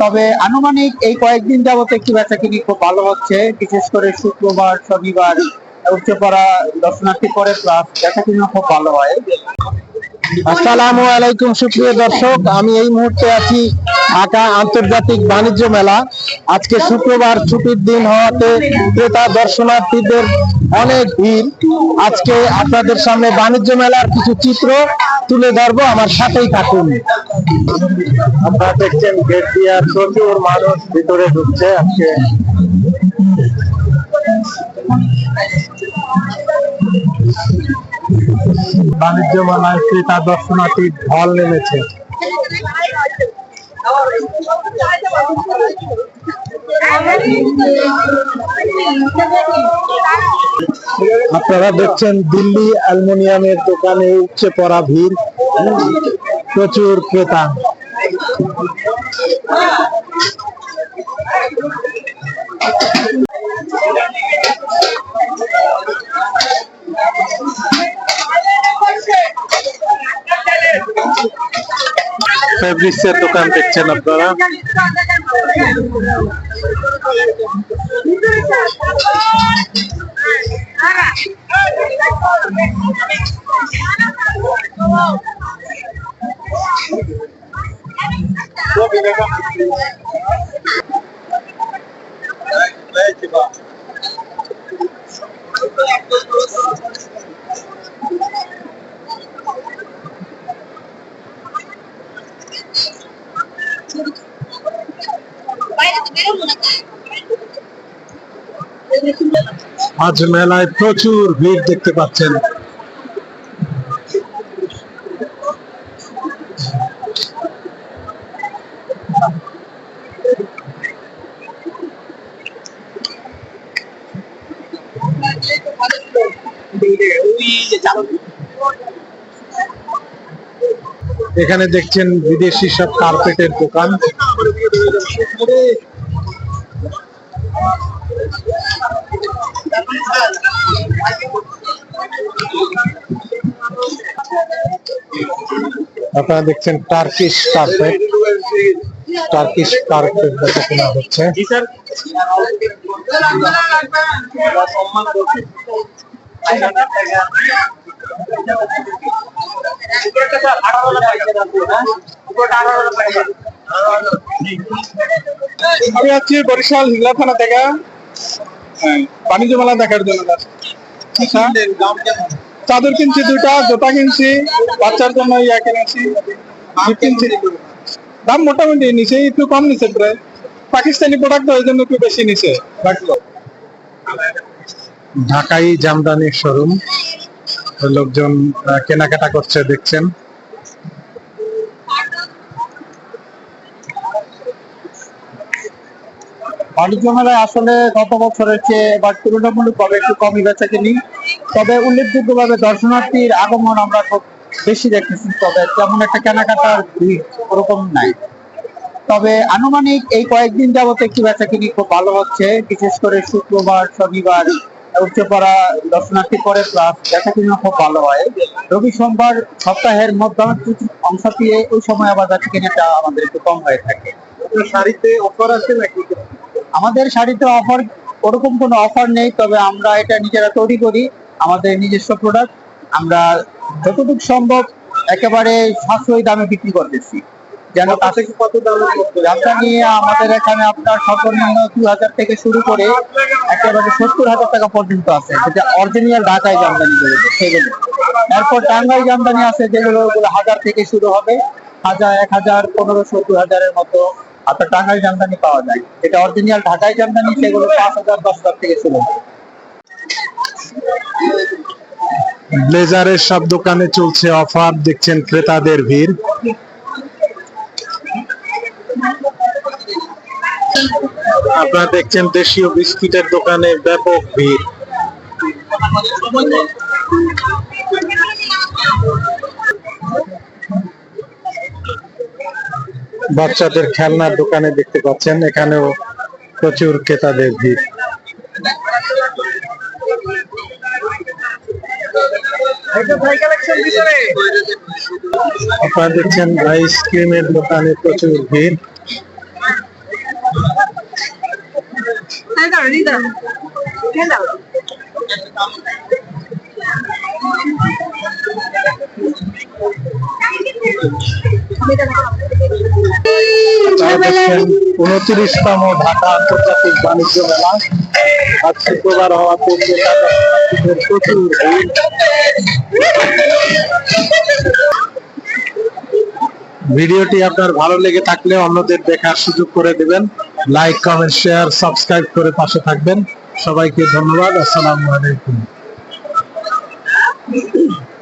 তবে আনুমানিক এই কয়েকদিন যাবত একটু বেচা কিনি খুব ভালো হচ্ছে। বিশেষ করে শুক্রবার, শনিবার উচ্চপাড়া দর্শনার্থী পরে প্লাস বেচা কিনি খুব ভালো হয়। আসসালামু আলাইকুম, সুপ্রিয় দর্শক, আমি এই মুহূর্তে আছি ঢাকা আন্তর্জাতিক বাণিজ্য মেলা। আজকে শুক্রবার ছুটির দিন হওয়াতে ক্রেতা দর্শনার্থীদের অনেক ভিড়। আজকে আপনাদের সামনে বাণিজ্য মেলার কিছু চিত্র তুলে ধরবো আমার সাথেই থাকুন। আপনারা দেখছেন গেট দিয়ে আর প্রচুর মানুষ ভিতরে ঢুকছে আজকে। বাণিজ্য মেলায় ক্রেতা দর্শনার্থী ঢল নেমেছে। আপনারা দেখছেন দিল্লি অ্যালুমিনিয়ামের দোকানে উপচে পড়া ভিড়। প্রচুর ক্রেতা। ফেব্রিক্সের দোকান দেখছেন আপনারা? আজ মেলায় প্রচুর ভিড় দেখতে পাচ্ছেন। এখানে দেখছেন বিদেশি সব কার্পেটের দোকান। আপনারা দেখছেন টার্কিশ কার্পেট টার্কিশ কার্পেট দেখাশোনা হচ্ছে। আমি আছি বরিশাল হিজলা থানা থেকে। হ্যাঁ, বাণিজ্য মেলা দেখার জন্য আচ্ছা, চাদর কিনছি দুটা জুতা কিনছি বাচ্চার জন্য ইয়া কিনেছি দাম মোটামুটি নিচে একটু কম নিচে প্রায়। পাকিস্তানি প্রোডাক্ট ওই জন্য একটু বেশি নিচে রাখল ঢাকাই জামদানির শোরুম। লোকজন কেনাকাটা করছে, দেখছেন। বাণিজ্য মেলায় আসলে গত বছরের চেয়ে এবার তুলনামূলক ভাবে একটু কমই বেচা কিনি। তবে উল্লেখযোগ্য ভাবে দর্শনার্থীর আগমন আমরা খুব বেশি দেখতেছি, তবে তেমন একটা কেনাকাটার ভিড় ওরকম নাই। তবে আনুমানিক এই কয়েকদিন যাবত একটু বেচা কিনি খুব ভালো হচ্ছে, বিশেষ করে শুক্রবার, শনিবার উচ্চপাড়া দর্শনার্থী পরে প্লাস বেচা কিনি খুব ভালো হয়। রবি সোমবার সপ্তাহের অংশ দিয়ে ওই সময় আবার কিনাটা আমাদের একটু কম হয়ে থাকে। শাড়িতে অফার আছে নাকি? আমাদের শাড়িতে অফার ওরকম কোনো অফার নেই তবে আমরা এটা নিজেরা তৈরি করি আমাদের নিজস্ব প্রোডাক্ট আমরা যতটুকু সম্ভব একেবারে সাশ্রয়ী দামে বিক্রি করতেছি। যেন তাতে কত মধ্যে ব্যবসা নিয়ে আমাদের এখানে আপনার সর্বনিম্ন হাজার থেকে শুরু করে একেবারে সত্তর হাজার টাকা পর্যন্ত আছে। যেটা অরিজিনাল ঢাকায় জামদানি সেগুলো টাঙ্গাই জামদানি আছে, যেগুলো ওগুলো হাজার থেকে শুরু হবে। হাজার, এক হাজার হাজারের মতো আপনার টাঙ্গাই জামদানি পাওয়া যায়। যেটা অরিজিনাল ঢাকাই জামদানি, সেগুলো পাঁচ হাজার, দশ হাজার থেকে শুরু হবে। ব্লেজারের সব দোকানে চলছে অফার, দেখছেন ক্রেতাদের ভিড়। আপনারা দেখছেন দেশীয় বিস্কিটের দোকানে ব্যাপক ভিড়। বাচ্চাদের খেলনার দোকানে দেখতে পাচ্ছেন, এখানেও প্রচুর ক্রেতাদের ভিড়। আপনারা দেখছেন আইসক্রিমের দোকানে প্রচুর ভিড় আপনারা দেখছেন উনত্রিশতম ঢাকা আন্তর্জাতিক বাণিজ্য মেলা। আজ শুক্রবার হওয়াতে প্রচুর ভিডিওটি আপনার ভালো লেগে থাকলে অন্যদের দেখার সুযোগ করে দেবেন। লাইক কমেন্ট শেয়ার সাবস্ক্রাইব করে পাশে থাকবেন। সবাইকে ধন্যবাদ। আসসালামু আলাইকুম।